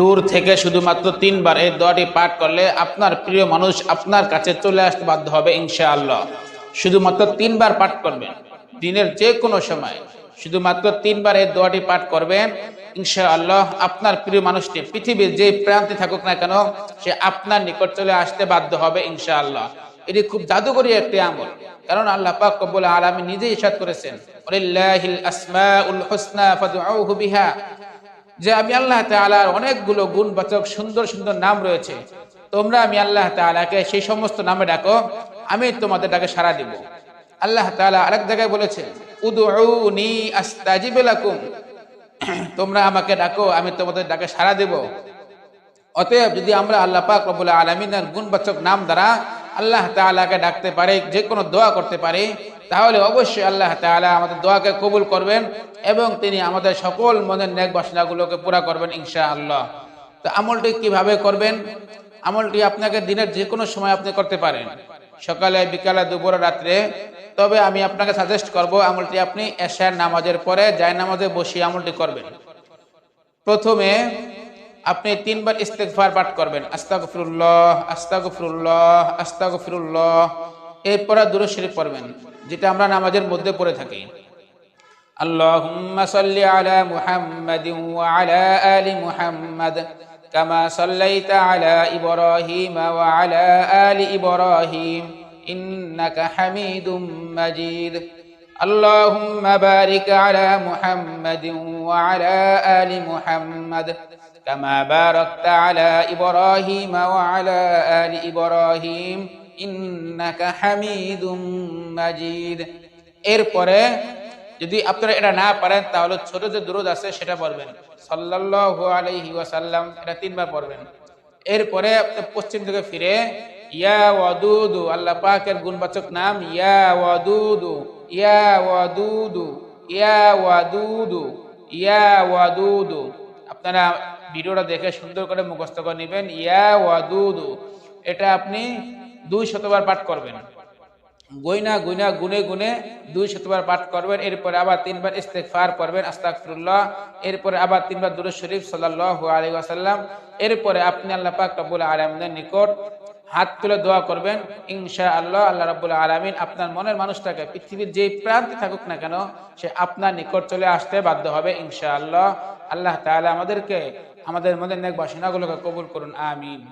দূর থেকে শুধুমাত্র তিনবার এই দোয়াটি পাঠ করলে আপনার প্রিয় মানুষ আপনার কাছে চলে আসতে বাধ্য হবে, ইনশাআল্লাহ। শুধুমাত্র তিনবার পাঠ করবেন, দিনের যে কোনো সময়। শুধুমাত্র তিনবার এই দোয়াটি পাঠ করবেন, ইনশাআল্লাহ আপনার প্রিয় মানুষটি, পৃথিবীর যে প্রান্তে থাকুক না কেন, সে আপনার নিকট চলে আসতে বাধ্য হবে, ইনশাআল্লাহ। এটি খুব জাদুকরী একটি আমল, কারণ আল্লাহ পাক রব্বুল আলামিন নিজেই ইরশাদ করেছেন আসমাউল যে আমি আল্লাহ তাআলার অনেকগুলো গুণবাচক, সুন্দর সুন্দর নাম রয়েছে। তোমরা আমি আল্লাহ তাআলাকে সেই সমস্ত নামে ডাকো, আমি তোমাদের ডাকে সাড়া দিব। আল্লাহ তাআলা আরেক জায়গায় বলেছে, উদউনি আস্তাজিব লাকুম। তোমরা আমাকে ডাকো, আমি তোমাদের ডাকে সাড়া দেব। অতএব যদি আমরা আল্লাহ পাক রব্বুল আলমিনের গুণবাচক নাম দ্বারা আল্লাহ তাআলাকে ডাকতে পারি, যে কোনো দোয়া করতে পারি তাহলে অবশ্যই আল্লাহ তাআলা আমাদের দোয়াকে কবুল করবেন এবং তিনি আমাদের সকল মনের নেক বাসনাগুলোকে পুরা করবেন ইনশা আল্লাহ তো আমলটি কীভাবে করবেন? আমলটি আপনাকে দিনের যে কোনো সময় আপনি করতে পারেন। সকালে, বিকালে, দুপুরে, রাত্রে। তবে আমি আপনাকে সাজেস্ট করব আমলটি আপনি এশার নামাজের পরে জায় নামাজে বসিয়ে আমলটি করবেন। প্রথমে আপনি তিনবার ইস্তেগফার পাঠ করবেন। আস্তাগফিরুল্লাহ আস্তাগফিরুল্লাহ আস্তাগফিরুল্লাহ। এরপরে দূরে শরীফ পড়বেন। যেটা আমরা নামাজের মধ্যে পড়ে থাকি اللهم صل على محمد وعلى آل محمد كما صليت على إبراهيم وعلى آل إبراهيم إنك حميد مجيد اللهم بارك على محمد وعلى آل محمد كما باركت على إبراهيم وعلى آل إبراهيم ইন্নাকা হামিদুম মাজিদ। এরপরে যদি আপনারা এটা না পারেন, তাহলে ছোট যে দুরুদ আছে সেটা পড়বেন। সাল্লাল্লাহু আলাইহি ওয়াসাল্লাম এটা তিনবার পড়বেন। এরপরে আপনি পশ্চিম দিকে ফিরে, ইয়া ওয়াদুদু, আল্লাহ পাকের গুণবাচক নাম, ইয়া ওয়াদুদু ইয়া ওয়াদুদু ইয়া ওয়াদুদু ইয়া ওয়াদুদু। আপনারা ভিডিওটা দেখে সুন্দর করে মুখস্থ করে নেবেন, ইয়া ওয়াদুদু। এটা আপনি দুই শতবার পাঠ করবেন। গইনা, গুইনা, গুনে গুনে দুই শতবার পাঠ করবেন। এরপরে আবার তিনবার ইস্তেগফার করবেন আস্তাগফিরুল্লাহ। এরপরে আবার তিনবার দুরূদ শরীফ সাল্লাল্লাহু আলাইহি ওয়াসাল্লাম। এরপরে আপনি আল্লাহ পাক রব্বুল আলামিনের নিকট হাত তুলে দোয়া করবেন, ইনশাআল্লাহ আল্লাহ আল্লাহ রাব্বুল আলামিন আপনার মনের মানুষটাকে, পৃথিবীর যে প্রান্তে থাকুক না কেন, সে আপনার নিকট চলে আসতে বাধ্য হবে, ইনশাআল্লাহ। আল্লাহ আল্লাহ তাআলা আমাদেরকে, আমাদের মনের নেক বাসনাগুলোকে কবুল করুন, আমিন।